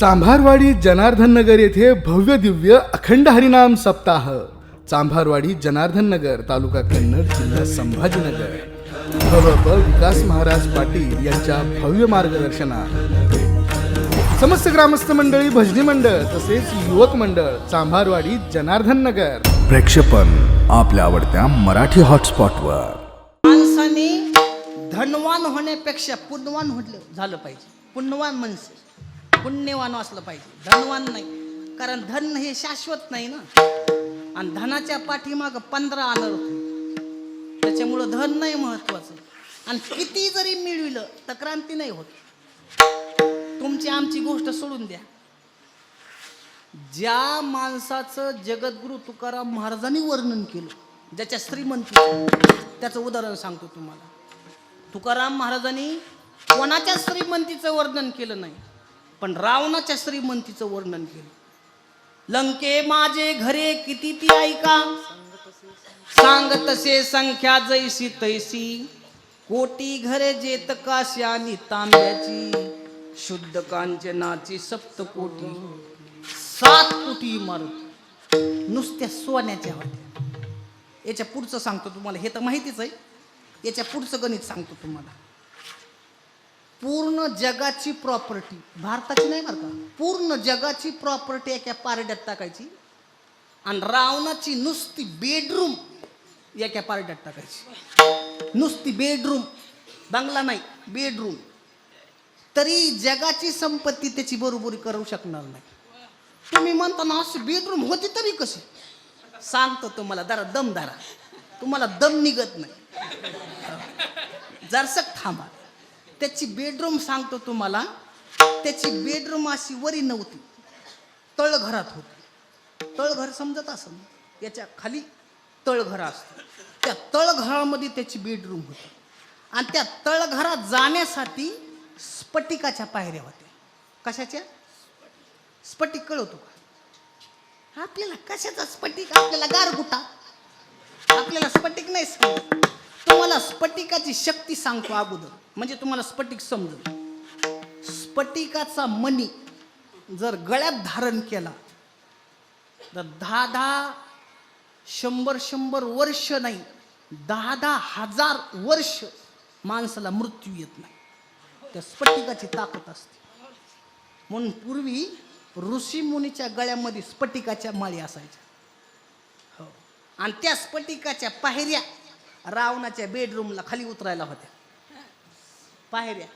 चांभारवाडी जनार्दन नगर येथे भव्य दिव्य अखंड हरिनाम सप्ताह. चांभारवाडी जनार्दन नगर तालुका कन्नड जिल्हा संभाजीनगर. विकास महाराज पाटील यांच्या भव्य मार्गदर्शनात समस्त ग्रामस्थ मंडळी भजनी मंडळ तसेच युवक मंडळ चांभारवाडी जनार्दन नगर. प्रेक्षेपण आपल्या आवडत्या मराठी हॉटस्पॉटवर. माणसाने धनवान होण्यापेक्षा पुण्यवान होलं झालं पाहिजे. पुण्यवान माणसं. पुण्यवान असलं पाहिजे. धनवान नाही. कारण धन हे शाश्वत नाही ना. आणि धनाच्या पाठीमागं पंधरा आलं होते. त्याच्यामुळं धन नाही महत्वाचं. आणि किती जरी मिळविलं तर क्रांती नाही होत. तुमची आमची गोष्ट सोडून द्या. ज्या माणसाचं जगद्गुरु तुकाराम महाराजांनी वर्णन केलं ज्याच्या श्रीमंती त्याचं उदाहरण सांगतो तुम्हाला. तुकाराम महाराजांनी कोणाच्या श्रीमंतीचं वर्णन केलं नाही. पण रावणाच्या श्रीमंतीचं वर्णन केलं. लंके माझे घरे किती ती ऐका. सांग तसे संख्या जैसी तैसी. कोटी घरे जेत काश्यानी तांब्याची. शुद्ध कांचनाची सप्त कोटी. सात कोटी इमारत. नुसत्या सोन्याच्या होत्या. याच्या पुढचं सांगतो तुम्हाला. हे तर माहितीच आहे. याच्या पुढचं गणित सांगतो तुम्हाला. पूर्ण जगाची प्रॉपर्टी भारताची नाही बरं का? पूर्ण जगाची प्रॉपर्टी एका पारड्यात टाकायची आणि रावणाची नुसती बेडरूम एका पारड्यात टाकायची. नुसती बेडरूम बंगला नाही बेडरूम तरी जगाची संपत्ती त्याची बरोबरी करू शकणार नाही. तुम्ही म्हणता ना अशी बेडरूम होती तरी कशी? सांगतो तुम्हाला जरा दम धरा. तुम्हाला दम निघत नाही. जरसक थांबा. त्याची बेडरूम सांगतो तुम्हाला. त्याची बेडरूम अशी वरी नव्हती. तळघरात होती. तळघर समजत असं याच्या खाली तळघर असतं. त्या तळघरामध्ये त्याची बेडरूम होती. आणि त्या तळघरात जाण्यासाठी स्फटिकाच्या पायऱ्या होत्या. कशाच्या? स्फटिक कळवतो का? आपल्याला कशाचा स्फटिक? आपल्याला गारगुटा. आपल्याला स्फटिक नाही सांग तुम्हाला स्फटिकाची शक्ती सांगतो अगोदर. म्हणजे तुम्हाला स्फटिक समजल. स्फटिकाचा मणी जर गळ्यात धारण केला तर दहा दहा शंभर शंभर वर्ष नाही दहा दहा हजार वर्ष माणसाला मृत्यू येत नाही. त्या स्फटिकाची ताकद असते. म्हणून पूर्वी ऋषी मुनीच्या गळ्यामध्ये स्फटिकाच्या माळी असायच्या. हो. आणि त्या स्फटिकाच्या पायऱ्या रावणाच्या बेडरूमला खाली उतरायला होत्या. पायऱ्या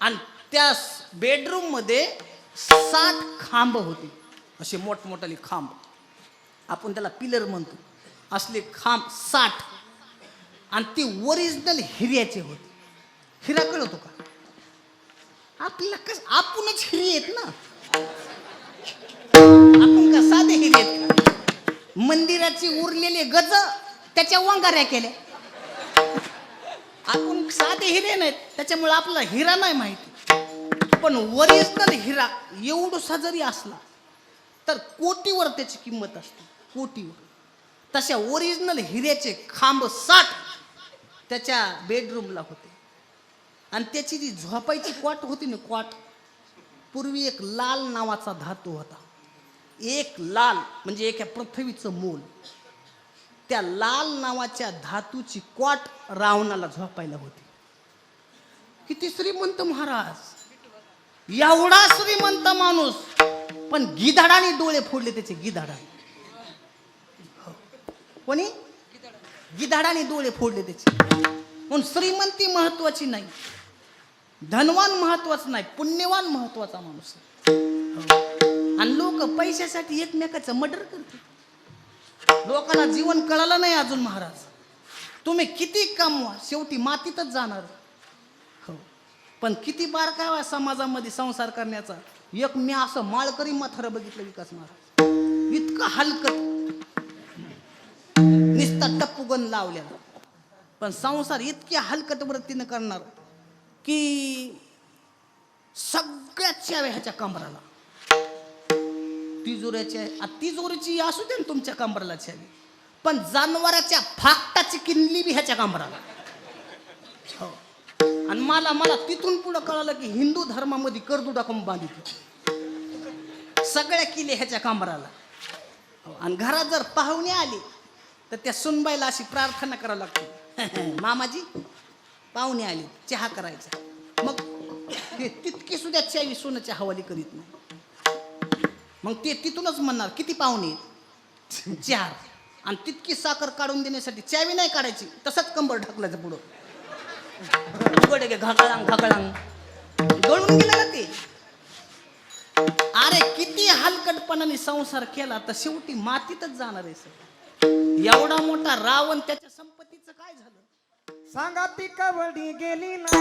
आणि त्या बेडरूममध्ये सात खांब होते. असे मोठमोठाले खांब. आपण त्याला पिलर म्हणतो. असले खांब साठ. आणि ते ओरिजिनल हिऱ्याचे होते. हिरा कळतो का? आपल्याला कस आपणच हिरे आहेत ना. आपण का साधे हिरे आहेत मंदिराची उरलेले गज त्याच्या वंगाऱ्या केल्या आपण साधे हिरे नाहीत त्याच्यामुळे आपला हिरा नाही माहिती. पण ओरिजिनल हिरा एवढसा जरी असला तर कोटीवर त्याची किंमत असते कोटीवर. तशा ओरिजिनल हिऱ्याचे खांब साठ त्याच्या बेडरूमला होते. आणि त्याची जी झोपायची क्वाट होती ना क्वाट पूर्वी एक लाल नावाचा धातू होता. एक लाल म्हणजे एका पृथ्वीचं मूल. त्या लाल नावाच्या धातूची क्वाट रावणाला झोपायला होती. किती श्रीमंत महाराज. एवढा श्रीमंत माणूस. पण गिधाडाने डोळे फोडले त्याचे गिधाडाने हो. कोणी? गिधाडाने डोळे फोडले त्याचे. म्हणून श्रीमंती महत्वाची नाही. धनवान महत्वाचं नाही. पुण्यवान महत्त्वाचा माणूस हो. आणि लोक पैशासाठी एकमेकाचं मर्डर करतात लोकांना जीवन कळालं नाही अजून महाराज. तुम्ही किती कमवा शेवटी मातीतच जाणार. हो. पण किती बारकावा समाजामध्ये संसार करण्याचा. एक मी असं माळकरी माथारं बघितलं विकास महाराज. इतकं हलकट निस्ता टप्पुगन लावल्या पण संसार इतक्या हलकट वृत्तीनं करणार की सगळ्याच ह्याच्या कमराला. तिजोऱ्याच्या आ, तिजोरीची असू दे ना तुमच्या कमराला छावी पण जनावराच्या फाकटाची किनली बी ह्याच्या कांबराला हो. आणि मला मला तिथून पुढं कळालं की हिंदू धर्मामध्ये कर्दू टाकून बांधित सगळ्या किल्ले ह्याच्या कांबराला हो. आणि घरात जर पाहुणे आले तर त्या सुनबाईला अशी प्रार्थना करावी लागते. मामाजी पाहुणे आले चहा करायचा. मग ते तितकी सुद्धा चावी सोनं हवाली करीत नाही. मग ते तिथूनच म्हणणार किती पाहुणे चार. आणि तितकी साखर काढून देण्यासाठी चावी नाही काढायची तसंच कंबर ढकलायचं पुढं. उघडे गे घाकळांग घाकळांग गळून गेलं ना ते. अरे किती हलकटपणाने संसार केला तर शेवटी मातीतच जाणार आहे सर एवढा मोठा रावण त्याच्या संपत्तीचं काय झालं? सांगा ती कबड्डी गेली ना.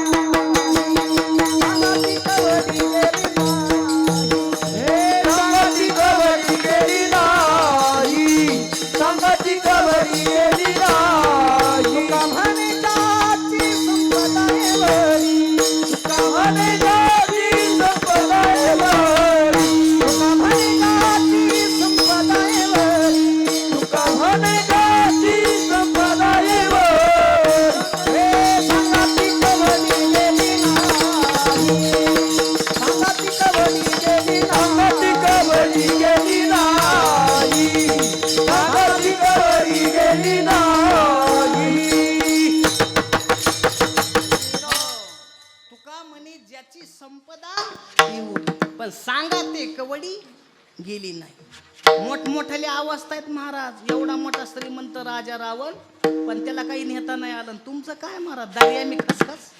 मारा दारी मी खसखस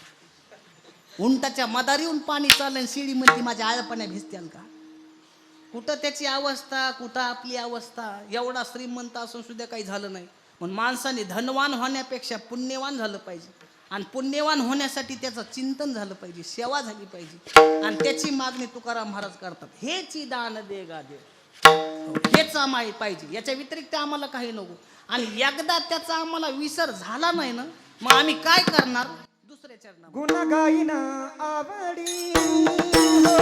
उंटाच्या मदारीहून पाणी चाललं शिडी म्हणती माझ्या आळपण्या भिजत्याल का? कुठं त्याची अवस्था कुठं आपली अवस्था? एवढा श्रीमंत असून सुद्धा काही झालं नाही. म्हणून माणसाने धनवान होण्यापेक्षा पुण्यवान झालं पाहिजे. आणि पुण्यवान होण्यासाठी त्याचं चिंतन झालं पाहिजे सेवा झाली पाहिजे. आणि त्याची मागणी तुकाराम महाराज करतात. हेची दान दे गा दे. हेच आम्हाला पाहिजे. याच्या व्यतिरिक्त आम्हाला काही नको. आणि एकदा त्याचा आम्हाला विसर झाला नाही ना मग आम्ही काय करणार? दुसऱ्या चरणा गुण गाईन आवडी. हो.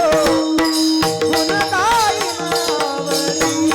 गुण गाईन आवडी.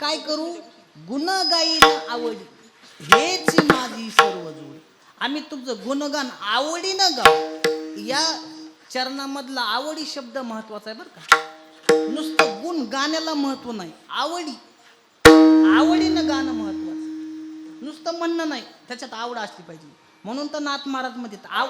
काय करू? गुण गाईन आवडी. हेच माझी सर्व जोड. आम्ही तुमचं गुणगान आवडीनं गाव या चरणामधला आवडी शब्द महत्त्वाचा आहे बरं का. नुसतं गुण गाण्याला महत्त्व नाही आवडी. आवडीनं गाणं महत्वाचं. नुसतं म्हणणं नाही त्याच्यात आवड असली पाहिजे. म्हणून तर नाथ महाराजमध्ये आव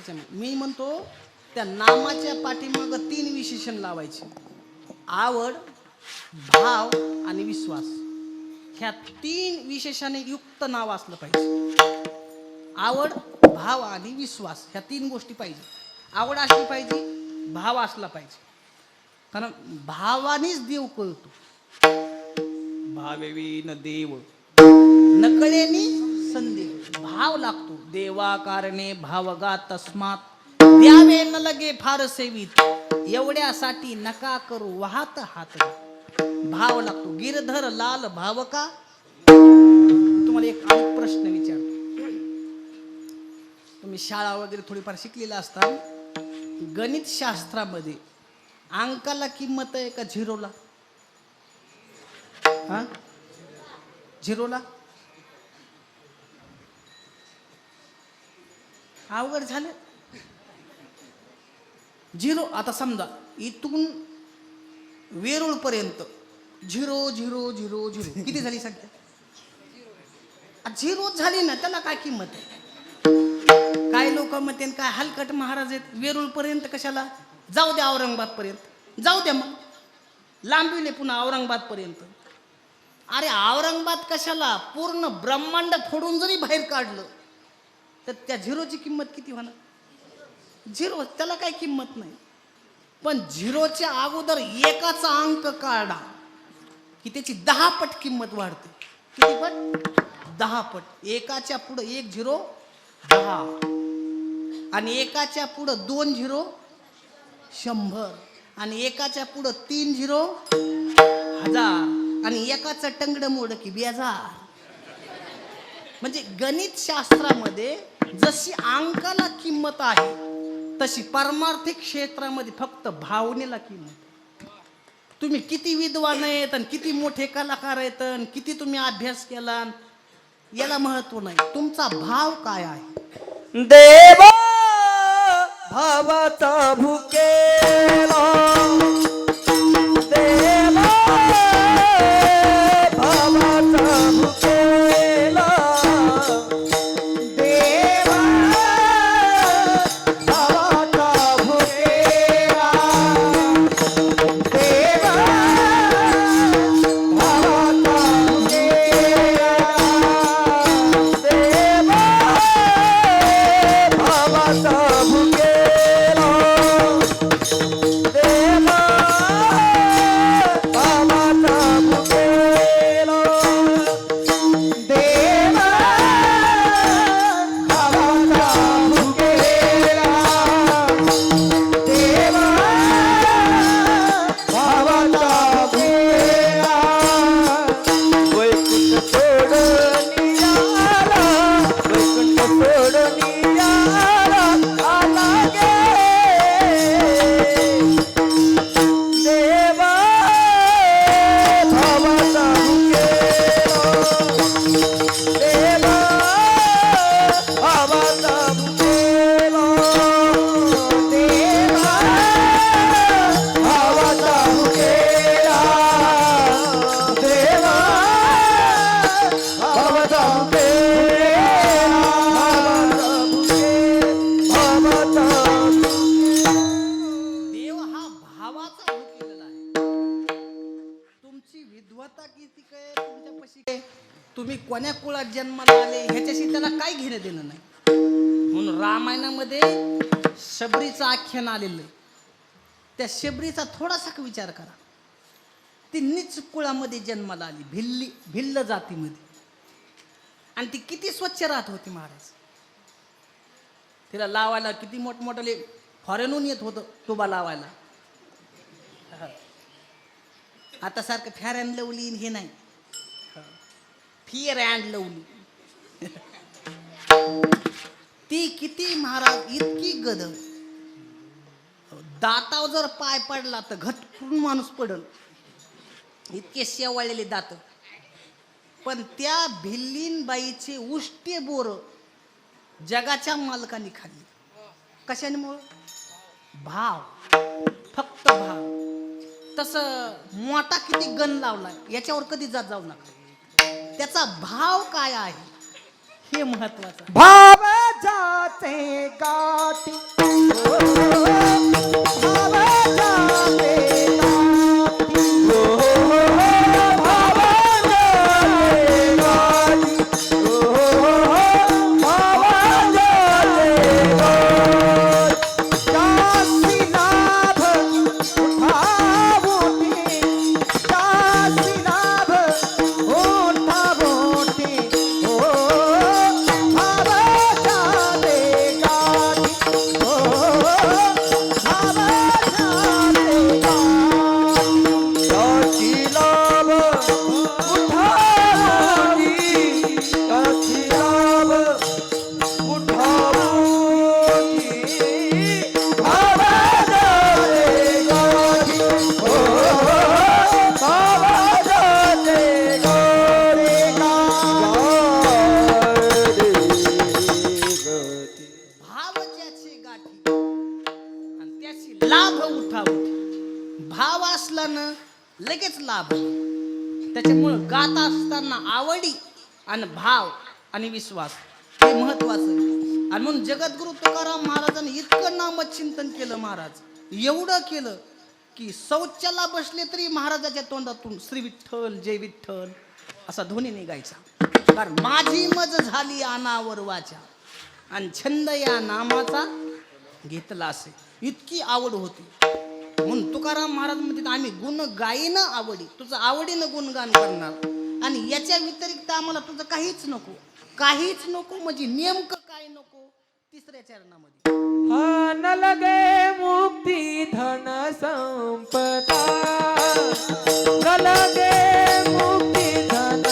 त्याच्यामध्ये मी म्हणतो त्या नामाच्या पाठीमाग तीन विशेषण लावायचे. आवड भाव आणि विश्वास. ह्या तीन विशेषाने युक्त नाव असलं पाहिजे. आवड भाव आणि विश्वास ह्या तीन गोष्टी पाहिजे. आवड असली पाहिजे भाव असला पाहिजे. कारण भावानेच देव कळतो. भावेवीन देव. नकळेनी संदेव भाव लागतो कारणे भावगा तस्मात. द्यावे न लगे फार सेवित. एवढ्यासाठी नका करू वाहत हात. भाव लागतो गिरधर लाल भाव का तुम्हाला एक प्रश्न विचारतो. तुम्ही शाळा वगैरे थोडीफार शिकलेला असता. गणित शास्त्रामध्ये अंकाला किंमत आहे का झिरोला? हा? झिरोला? अवघड झालं. झिरो आता समजा इथून वेरूळ पर्यंत झिरो झिरो झिरो झिरो किती झाली संख्या? झिरो झाली ना त्याला काय किंमत आहे? काय लोक म्हणते काय हलकट महाराज आहेत? वेरूळ पर्यंत कशाला? जाऊ द्या औरंगाबाद पर्यंत जाऊ द्या मग. लांबविले पुन्हा औरंगाबाद पर्यंत अरे औरंगाबाद कशाला? पूर्ण ब्रह्मांड फोडून जरी बाहेर काढलं तर त्या झिरोची किंमत किती होणार? झिरो त्याला काही किंमत नाही. पण झिरोच्या अगोदर एकाचा अंक काढा की त्याची दहा पट किंमत वाढते. किती पट? दहा पट. एकाच्या पुढं एक झिरो दहा. आणि एकाच्या पुढं दोन झिरो शंभर. आणि एकाच्या पुढं तीन झिरो हजार. आणि एकाचं टंगड मोड की बेजार म्हणजे गणित शास्त्रामध्ये जशी अंकाला किंमत आहे तशी परमार्थिक क्षेत्रामध्ये फक्त भावनेला किंमत तुम्ही किती विद्वान आहेत आणि किती मोठे कलाकार आहेत आणि किती तुम्ही अभ्यास केला याला महत्त्व नाही. तुमचा भाव काय आहे? देवा भावाचा भुकेला. जन्माला आले ह्याच्याशी त्याला काय घेणं देणं नाही. म्हणून रामायणामध्ये शबरीचं आख्यान आलेलं त्या शबरीचा थोडासा विचार करा. ती नीच कुळामध्ये जन्माला आली भिल्ली भिल्ल जातीमध्ये. आणि ती किती स्वच्छ राहत होती महाराज. तिला लावायला किती मोठमोठाले फॉरेनहून येत होतं तुबा लावायला. आता सारखं फॅरन लवली हे नाही. फिअर अँड लवली ती किती महाराज इतकी गद दातावर जर पाय पडला तर घटकून माणूस पडल. इतके शेवाळलेले दात. पण त्या भिल्लीनबाईचे उष्टे बोर जगाच्या मालकाने खाल्ली. कशामुळं? भाव. फक्त भाव. तसं मोठा किती गण लावला याच्यावर कधी जात जाऊ नका. त्याचा भाव काय आहे? हे महत्वाचं भाव जाते गाठी. आणि विश्वास. हे महत्वाचं आहे. आणि म्हणून जगद्गुरु तुकाराम महाराजांनी इतकं नामचिंतन केलं महाराज. एवढं केलं की शौचाला बसले तरी महाराजाच्या तोंडातून श्री विठ्ठल जय विठ्ठल असा ध्वनी निघायचा. कारण माझी मज झाली अनावर वाचा. आणि छंद या नामाचा घेतला असे. इतकी आवड होती. म्हणून तुकाराम महाराज म्हणतात आम्ही गुण गायीनं आवडी. तुझं आवडीनं गुणगान करणार. आणि याच्या व्यतिरिक्त आम्हाला तुझं काहीच नको. काहीच नको म्हणजे नेमकं काय नको तिसऱ्या चरणामध्ये. हा न लगे मुक्ती धन संपदा. न लगे मुक्ती धन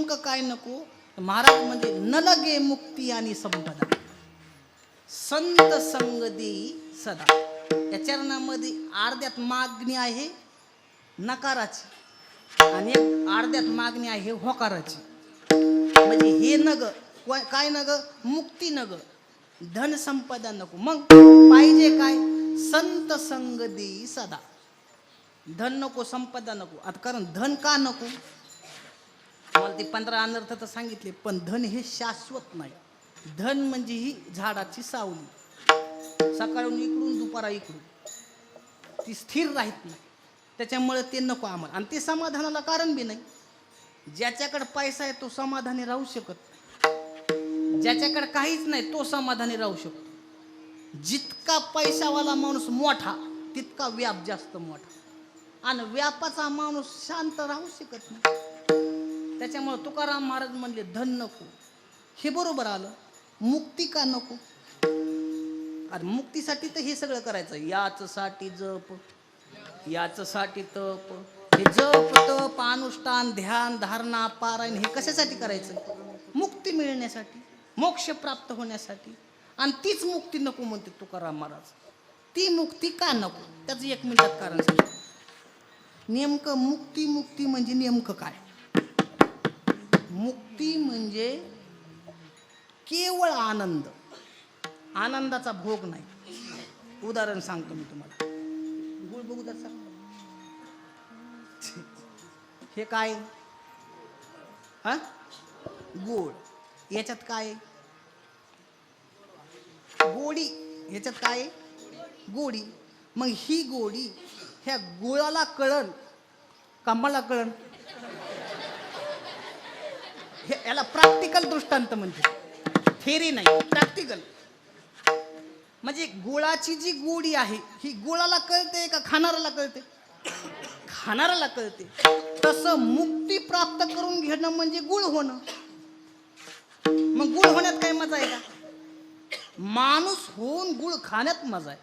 नेमकं काय नको? महाराज म्हणजे न लगे मुक्ती आणि संपदा. संत संग देई सदा. या चरणामध्ये अर्ध्यात मागणी आहे नकाराची. आणि अर्ध्यात मागणी आहे होकाराची. म्हणजे हे नग काय- काय नग? मुक्ती नग. धन संपदा नको. मग पाहिजे काय? संत संग देई सदा. धन नको संपदा नको. आता कारण धन का नको? मला ते पंधरा अनर्थ तर सांगितले पण धन हे शाश्वत नाही. धन म्हणजे ही झाडाची सावली. सकाळून इकडून दुपारा इकडून. ती स्थिर राहत नाही. त्याच्यामुळे ते नको आम्हाला. आणि ते समाधानाला कारण बी नाही. ज्याच्याकडे पैसा आहे तो समाधानी राहू शकत ज्याच्याकडे काहीच नाही तो समाधानी राहू शकतो. जितका पैशावाला माणूस मोठा तितका व्याप जास्त मोठा. आणि व्यापाचा माणूस शांत राहू शकत नाही. त्याच्यामुळे तुकाराम महाराज म्हणले धन नको. हे बरोबर आलं. मुक्ती का नको? अरे मुक्तीसाठी तर हे सगळं करायचं. याच साठी जप याच साठी तप हे जप तप अनुष्ठान ध्यान धारणा पारायण हे कशासाठी करायचं? मुक्ती मिळण्यासाठी मोक्ष प्राप्त होण्यासाठी. आणि तीच मुक्ती नको म्हणते तुकाराम महाराज. ती मुक्ती का नको? त्याचं एक मिनिटात कारण सांग नेमकं मुक्ती मुक्ती म्हणजे नेमकं काय? मुक्ती म्हणजे केवळ आनंद. आनंदाचा भोग नाही. उदाहरण सांगतो मी तुम्हाला. गुळ बघू त्याचा हे काय? हा? गोड. याच्यात काय? गोडी. ह्याच्यात काय? आहे? गोडी. मग ही गोडी ह्या गुळाला कळण. का मला कळण. हे याला प्रॅक्टिकल दृष्टांत म्हणते थेरी नाही प्रॅक्टिकल म्हणजे गुळाची जी गोडी आहे ही गुळाला कळते का खाणाऱ्याला कळते? खाणाऱ्याला कळते. तसं मुक्ती प्राप्त करून घेणं म्हणजे गुळ होणं. मग गुळ होण्यात काय मजा आहे का? माणूस होऊन गुळ खाण्यात मजा आहे.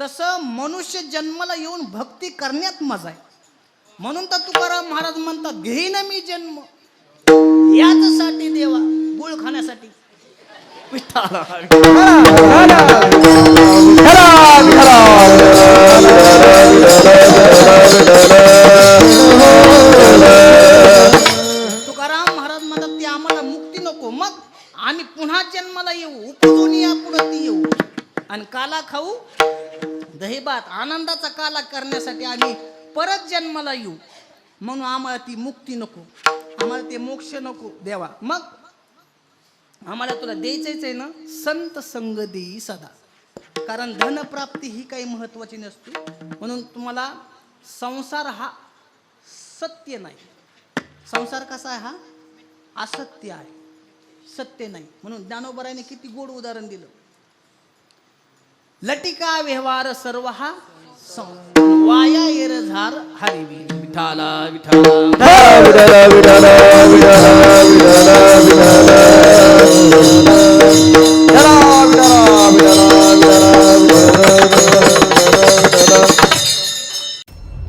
तसं मनुष्य जन्माला येऊन भक्ती करण्यात मजा आहे. म्हणून तर तुकाराम महाराज म्हणतात घेईन मी जन्म. याचसाठी देवा गुळ खाण्यासाठी. तुकाराम महाराज म्हणतात ते आम्हाला मुक्ती नको. मग आम्ही पुन्हा जन्माला येऊ उपजून या पुढे ती येऊ. आणि काला खाऊ दहीबात आनंदाचा काला करण्यासाठी आम्ही परत जन्माला येऊ. म्हणून आम्हाला ती मुक्ती नको. आम्हाला ते मोक्ष नको देवा. मग आम्हाला तुला द्यायचंच आहे ना संत संग देई सदा. कारण धनप्राप्ती ही काही महत्वाची नसते. म्हणून तुम्हाला संसार हा सत्य नाही. संसार कसा आहे हा? असत्य आहे. सत्य नाही. म्हणून ज्ञानोबराने किती गोड उदाहरण दिलं. लटिका व्यवहार सर्व हा सं- वाया येर झार हरिवी विठाला विठाला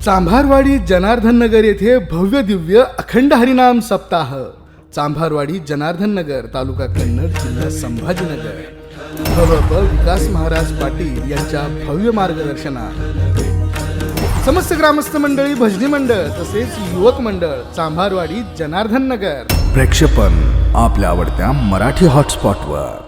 चांभारवाडी जनार्दन नगर येथे भव्य दिव्य अखंड हरिनाम सप्ताह. चांभारवाडी जनार्दन नगर तालुका कन्नड जिल्हा संभाजीनगर. भवप विकास महाराज पाटील यांच्या भव्य मार्गदर्शनात समस्त ग्रामस्थ मंडळी भजनी मंडळ तसेच युवक मंडळ चांभारवाडी जनार्दन नगर. प्रेक्षेपण आपल्या आवडत्या मराठी हॉटस्पॉटवर